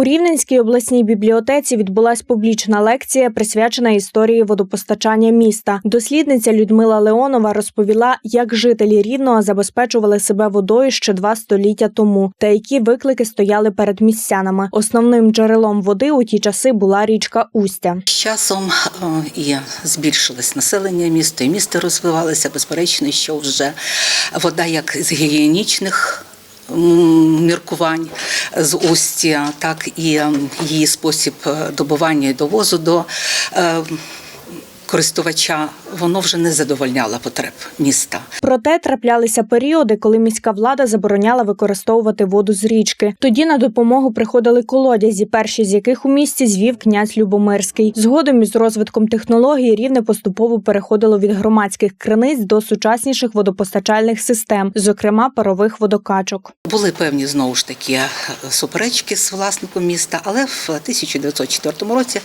У Рівненській обласній бібліотеці відбулась публічна лекція, присвячена історії водопостачання міста. Дослідниця Людмила Леонова розповіла, як жителі Рівного забезпечували себе водою ще два століття тому, та які виклики стояли перед містянами. Основним джерелом води у ті часи була річка Устя. З часом і збільшилось населення міста, і місто розвивалося. Безперечно, що вже вода як з гігієнічних міркувань з Усті, так і її спосіб е, добування і довозу до е, користувача, воно вже не задовольняло потреб міста. Проте траплялися періоди, коли міська влада забороняла використовувати воду з річки. Тоді на допомогу приходили колодязі, перші з яких у місті звів князь Любомирський. Згодом із розвитком технологій рівне поступово переходило від громадських криниць до сучасніших водопостачальних систем, зокрема парових водокачок. Були певні знову ж таки е, суперечки з власником міста, але в 1904 році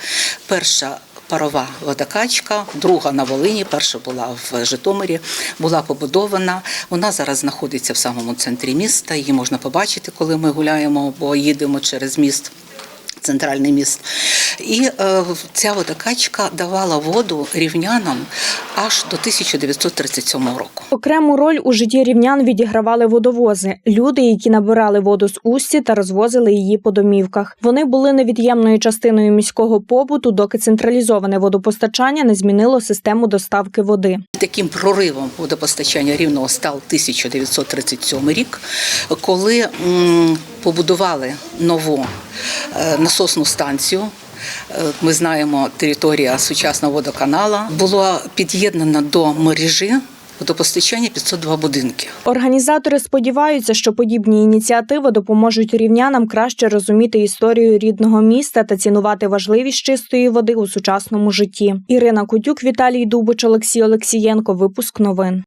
перша парова водокачка, друга на Волині, перша була в Житомирі, була побудована. Вона зараз знаходиться в самому центрі міста. Її можна побачити, коли ми гуляємо, бо їдемо через міст. Центральний міст, і е, ця водокачка давала воду рівнянам аж до 1937 року. Окрему роль у житті рівнян відігравали водовози люди, які набирали воду з усті та розвозили її по домівках. Вони були невід'ємною частиною міського побуту, доки централізоване водопостачання не змінило систему доставки води. Таким проривом водопостачання рівного став 1937 рік, коли побудували нову насосну станцію. Е, Ми знаємо, територія сучасного водоканала була під'єднана до мережі водопостачання 502 будинки. Організатори сподіваються, що подібні ініціативи допоможуть рівнянам краще розуміти історію рідного міста та цінувати важливість чистої води у сучасному житті. Ірина Кутюк, Віталій Дубич, Олексій Олексієнко. Випуск новин.